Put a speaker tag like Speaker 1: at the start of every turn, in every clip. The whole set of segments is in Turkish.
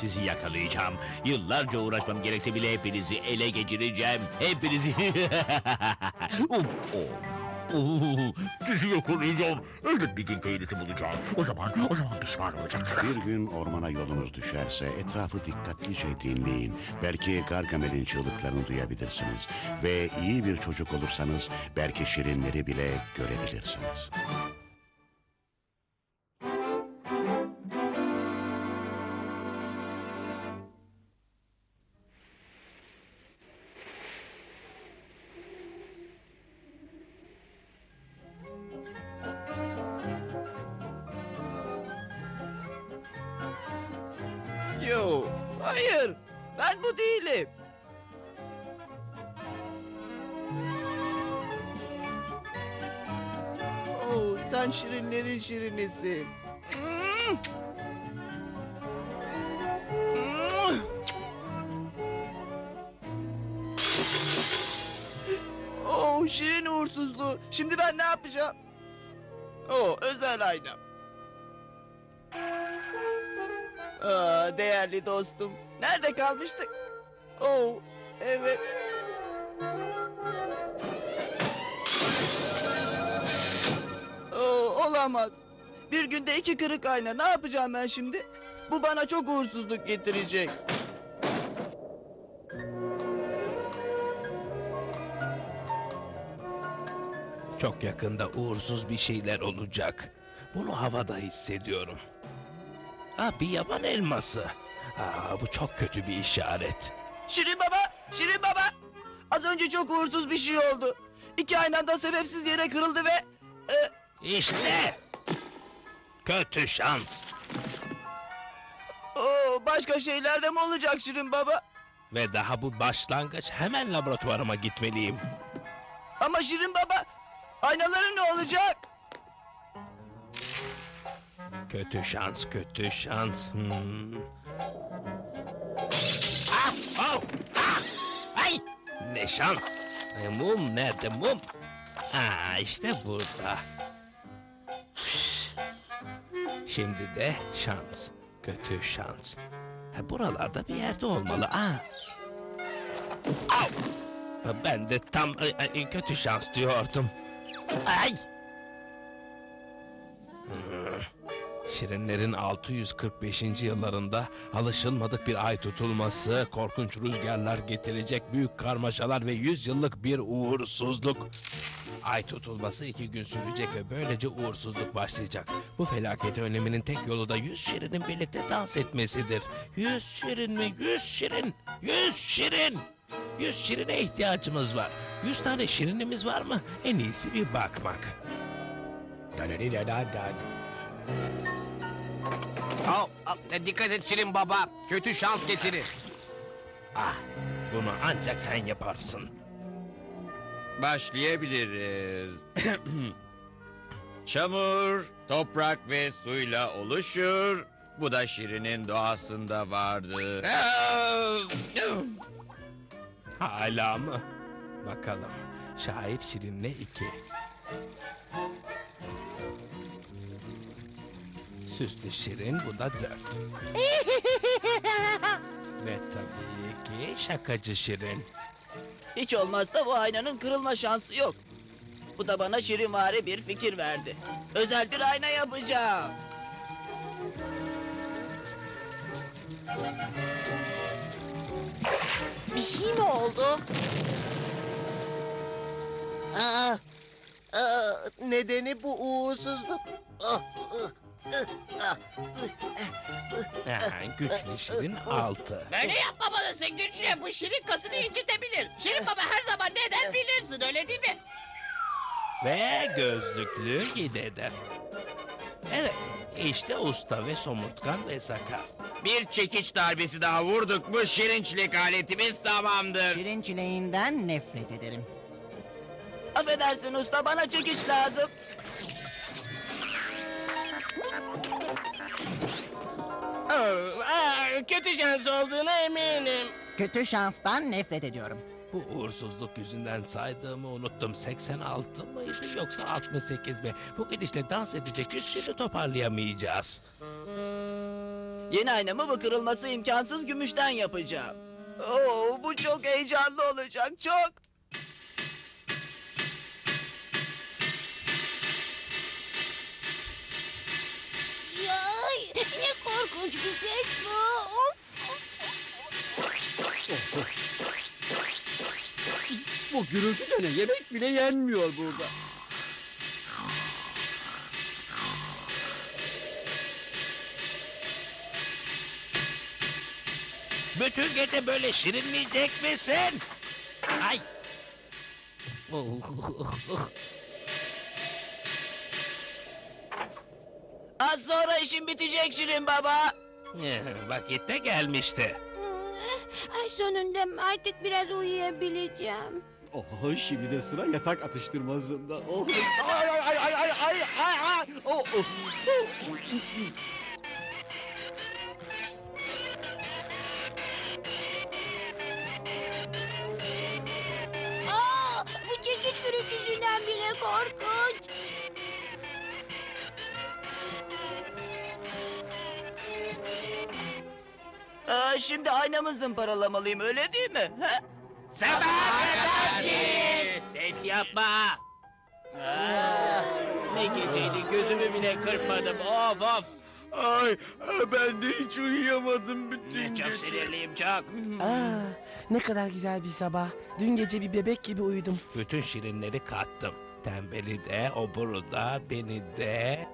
Speaker 1: Sizi yakalayacağım. Yıllarca uğraşmam gerekse bile hepinizi ele geçireceğim. Hepinizi. Um. Uh, Sizi yakalayacağım. Elbet bir gün köyünüzü bulacağım. O zaman, o zaman pişman olacaksınız.
Speaker 2: Bir gün ormana yolunuz düşerse etrafı dikkatlice dinleyin. Belki Gargamel'in çığlıklarını duyabilirsiniz. Ve iyi bir çocuk olursanız belki şirinleri bile görebilirsiniz.
Speaker 3: Hayır. Ben bu değilim. Oo, sen şirinlerin şirinisin. Oo, şirin uğursuzluğu. Şimdi ben ne yapacağım? Oo, özel aynam. Aa, değerli dostum. Nerede kalmıştık? Oo, evet. Oo, olamaz. Bir günde iki kırık ayna. Ne yapacağım ben şimdi? Bu bana çok uğursuzluk getirecek.
Speaker 4: Çok yakında uğursuz bir şeyler olacak. Bunu havada hissediyorum. Ha bir yaban elması. Aa, bu çok kötü bir işaret.
Speaker 3: Şirin baba, Şirin baba. Az önce çok uğursuz bir şey oldu. İki aynı anda sebepsiz yere kırıldı ve... e,
Speaker 4: İşte! Kötü şans.
Speaker 3: oo, başka şeyler de mi olacak Şirin baba?
Speaker 4: Ve daha bu başlangıç hemen laboratuvarıma gitmeliyim.
Speaker 3: Ama Şirin baba, aynaların ne olacak?
Speaker 4: Kötü şans, kötü şans. Hmm. Oh! Ah! Ay! Ne şans! E, mum nerede mum? Ha işte burada. Şimdi de şans. Kötü şans. Ha, buralarda bir yerde olmalı. Ah! Au! Ben de tam ay, ay, kötü şans diyordum. Ay! Hmm. Şirinlerin 645. yıllarında alışılmadık bir ay tutulması, korkunç rüzgarlar getirecek büyük karmaşalar ve 100 yıllık bir uğursuzluk. Ay tutulması iki gün sürecek ve böylece uğursuzluk başlayacak. Bu felaketi önleminin tek yolu da 100 şirinin birlikte dans etmesidir. 100 şirin mi? 100 şirin! 100 şirin! 100 şirine ihtiyacımız var. 100 tane şirinimiz var mı? En iyisi bir bakmak.
Speaker 5: Al, al, dikkat et Şirin Baba. Kötü şans getirir.
Speaker 4: Ah, bunu ancak sen yaparsın.
Speaker 6: Başlayabiliriz. Çamur, toprak ve suyla oluşur. Bu da Şirin'in doğasında vardır.
Speaker 4: Hala mı? Bakalım. Şair Şirin'le iki. Süslü Şirin bu da dört. Ve tabii ki şakacı Şirin.
Speaker 3: Hiç olmazsa bu aynanın kırılma şansı yok. Bu da bana şirinvari bir fikir verdi. Özel bir ayna yapacağım.
Speaker 7: Bir şey mi oldu? Aa, aa, nedeni bu uğursuzluk. Ah, ah,
Speaker 4: Ha, güçlü Şirin altı.
Speaker 5: Böyle yapmamalısın güçlü. Bu Şirin kasını incitebilir. Şirin Baba her zaman neden bilirsin öyle değil mi?
Speaker 4: Ve gözlüklü gidedir. Evet, işte usta ve somurtkan ve sakar.
Speaker 6: Bir çekiç darbesi daha vurduk mu şirin çilek aletimiz tamamdır.
Speaker 8: Şirin çileğinden nefret ederim.
Speaker 3: Affedersin usta bana çekiç lazım.
Speaker 5: Kötü şans olduğuna eminim.
Speaker 8: Kötü şanstan nefret ediyorum.
Speaker 4: Bu uğursuzluk yüzünden saydığımı unuttum. 86 mıydı yoksa 68 mi? Bu gidişle dans edecek şirini toparlayamayacağız.
Speaker 3: Yeni aynamı bu kırılması imkansız gümüşten yapacağım. Oo, bu çok heyecanlı olacak çok.
Speaker 9: Korkunç bir ses bu. Of.
Speaker 10: Bu gürültüde ne yemek bile yenmiyor burada.
Speaker 4: Bütün gece böyle şirinleyecek misin? Ay.
Speaker 3: Az sonra işim bitecek Şirin baba.
Speaker 4: Vakit de gelmişti.
Speaker 9: Ay sonunda artık biraz uyuyabileceğim.
Speaker 10: Oh, şimdi de sıra yatak atıştırmasında. Oh. Ay ay ay ay ay ay ay ay. Oh, oh.
Speaker 9: Aa, bu çekiç gürültüsünden bile korkunç.
Speaker 3: Şimdi aynamı zımparalamalıyım öyle değil mi? He?
Speaker 1: Ses yapma. Aa, ne geceydi gözümü bile kırpmadım. Of of.
Speaker 6: Ay ben de hiç uyuyamadım bütün
Speaker 1: Ne çok sinirliyim çok.
Speaker 11: Aa, ne kadar güzel bir sabah. Dün gece bir bebek gibi uyudum.
Speaker 4: Bütün şirinleri kattım. Tembeli de, oburu da, beni de.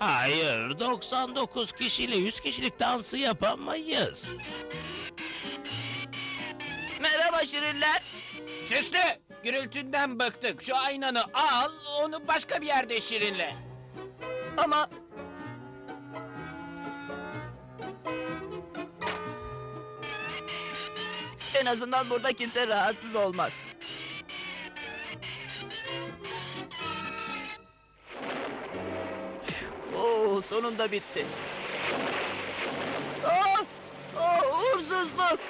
Speaker 4: Hayır, 99 kişiyle 100 kişilik dansı yapamayız.
Speaker 3: Merhaba Şirinler.
Speaker 5: Süslü, gürültünden bıktık. Şu aynanı al, onu başka bir yerde şirinle.
Speaker 3: Ama... En azından burada kimse rahatsız olmaz. Sonunda bitti. Aa, aa, uğursuzluk.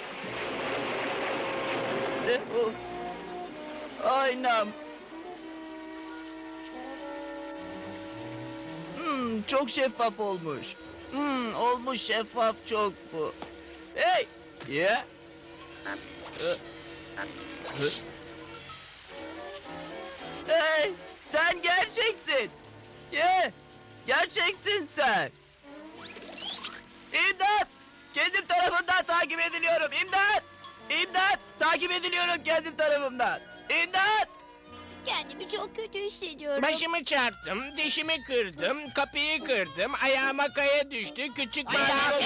Speaker 3: Ne bu? Aynam. Hmm, çok şeffaf olmuş. Hmm, olmuş şeffaf çok bu. Hey! Ya! Hey! Sen gerçeksin! Ye! Gerçeksin sen! İmdat! Kendim tarafından takip ediliyorum. İmdat! İmdat! Takip ediliyorum kendim tarafımdan. İmdat!
Speaker 9: Kendimi çok kötü hissediyorum.
Speaker 5: Başımı çarptım, dişimi kırdım, kapıyı kırdım, ayağıma kaya düştü, küçük mavi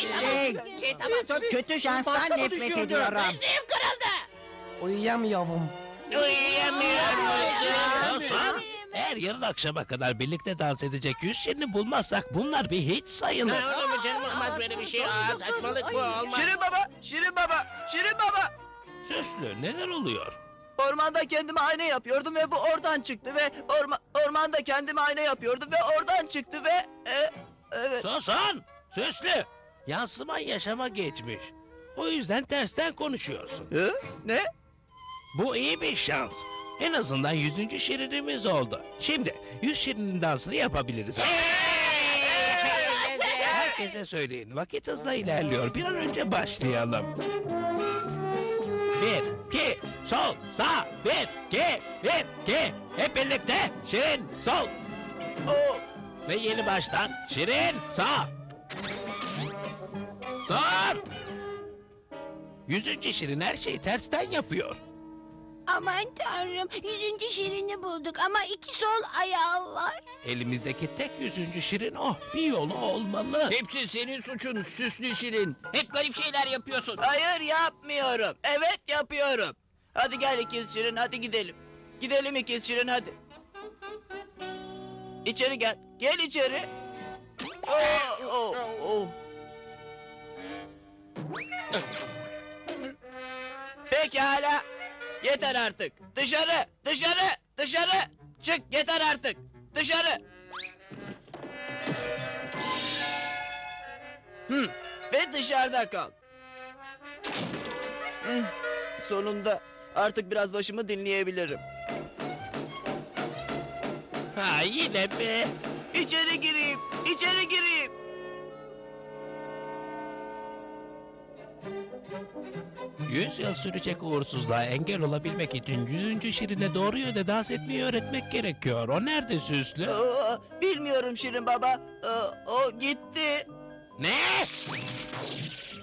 Speaker 8: Şey,
Speaker 5: Şey tamam,
Speaker 8: kötü şanstan nefret ediyorum.
Speaker 11: Uyuyamıyorum.
Speaker 5: uyuyamıyor musun?
Speaker 4: Hasan, eğer yarın akşama kadar birlikte dans edecek 100 şirini bulmazsak bunlar bir hiç sayılır.
Speaker 5: Ha, olur mu canım olmaz böyle bir şey. Aa, saçmalık bu olmaz.
Speaker 3: Şirin baba! Şirin baba! Şirin baba!
Speaker 4: Süslü, neler oluyor?
Speaker 3: Ormanda kendime ayna yapıyordum ve bu oradan çıktı ve orma, ormanda kendime ayna yapıyordum ve oradan çıktı ve e, evet.
Speaker 4: Hasan, Süslü, yansıman yaşama geçmiş. O yüzden tersten konuşuyorsun.
Speaker 3: Hı? Ne?
Speaker 4: Bu iyi bir şans. En azından yüzüncü şirinimiz oldu. Şimdi yüz şirinin dansını yapabiliriz. Herkese söyleyin. Vakit hızla ilerliyor. Bir an önce başlayalım. Bir, iki, sol, sağ. Bir, iki, bir, iki. Hep birlikte. Şirin, sol. Ve yeni baştan. Şirin, sağ. Dur. Yüzüncü şirin her şeyi tersten yapıyor.
Speaker 9: Aman tanrım, yüzüncü şirini bulduk ama iki sol ayağı var.
Speaker 4: Elimizdeki tek yüzüncü şirin o. Bir yolu olmalı.
Speaker 5: Hepsi senin suçun süslü şirin. Hep garip şeyler yapıyorsun.
Speaker 3: hayır yapmıyorum. Evet yapıyorum. Hadi gel ikiz Şirin hadi gidelim. Gidelim ikiz Şirin hadi. İçeri gel. Gel içeri. Oh, oh, oh. Pekala. Yeter artık. Dışarı, dışarı, dışarı. Çık yeter artık. Dışarı. Hı, ve dışarıda kal. Hı, sonunda artık biraz başımı dinleyebilirim.
Speaker 1: Ha yine mi?
Speaker 3: İçeri gireyim, içeri gireyim.
Speaker 4: Yüz yıl sürecek uğursuzluğa engel olabilmek için yüzüncü şirine doğru yönde dans etmeyi öğretmek gerekiyor. O nerede süslü?
Speaker 3: Aa, bilmiyorum Şirin Baba. Aa, o gitti.
Speaker 4: Ne?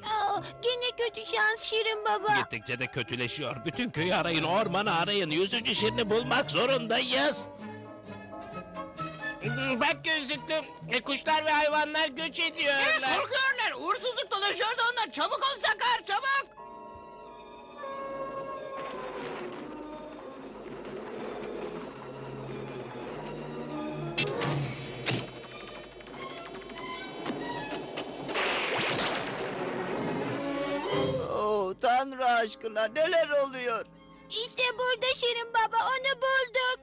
Speaker 9: Aa, gene kötü şans Şirin Baba.
Speaker 4: Gittikçe de kötüleşiyor. Bütün köyü arayın, ormanı arayın. Yüzüncü şirini bulmak zorundayız.
Speaker 5: Hmm, Bak gözlüklü. E, kuşlar ve hayvanlar göç ediyorlar.
Speaker 3: Korkuyorlar. Uğursuzluk dolaşıyor da onlar. Çabuk ol Sakar, çabuk. Oh, Tanrı aşkına neler oluyor?
Speaker 9: İşte burada Şirin Baba onu bulduk.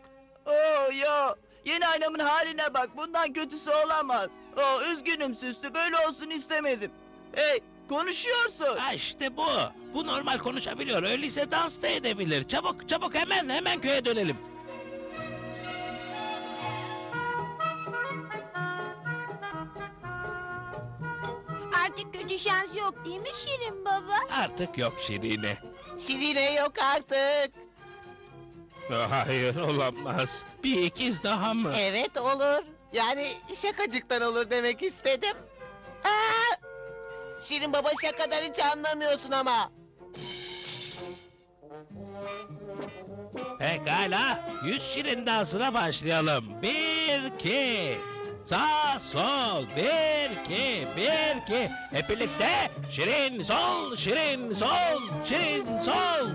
Speaker 3: Oh yo, yeni aynamın haline bak. Bundan kötüsü olamaz. Oh, üzgünüm süslü. Böyle olsun istemedim. Hey, konuşuyorsun.
Speaker 4: Ha işte bu. Bu normal konuşabiliyor. Öyleyse dans da edebilir. Çabuk çabuk hemen hemen köye dönelim.
Speaker 9: Artık kötü şans yok değil mi Şirin Baba?
Speaker 4: Artık yok Şirine.
Speaker 7: Şirine yok artık.
Speaker 4: Hayır olamaz. Bir ikiz daha mı?
Speaker 7: Evet olur. Yani şakacıktan olur demek istedim. Aa! Şirin baba şakadan hiç anlamıyorsun ama.
Speaker 4: Pekala. Yüz şirin dansına başlayalım. Bir, iki. Sağ, sol. Bir, iki, bir, iki. Hep birlikte. Şirin, sol, şirin, sol, şirin, sol.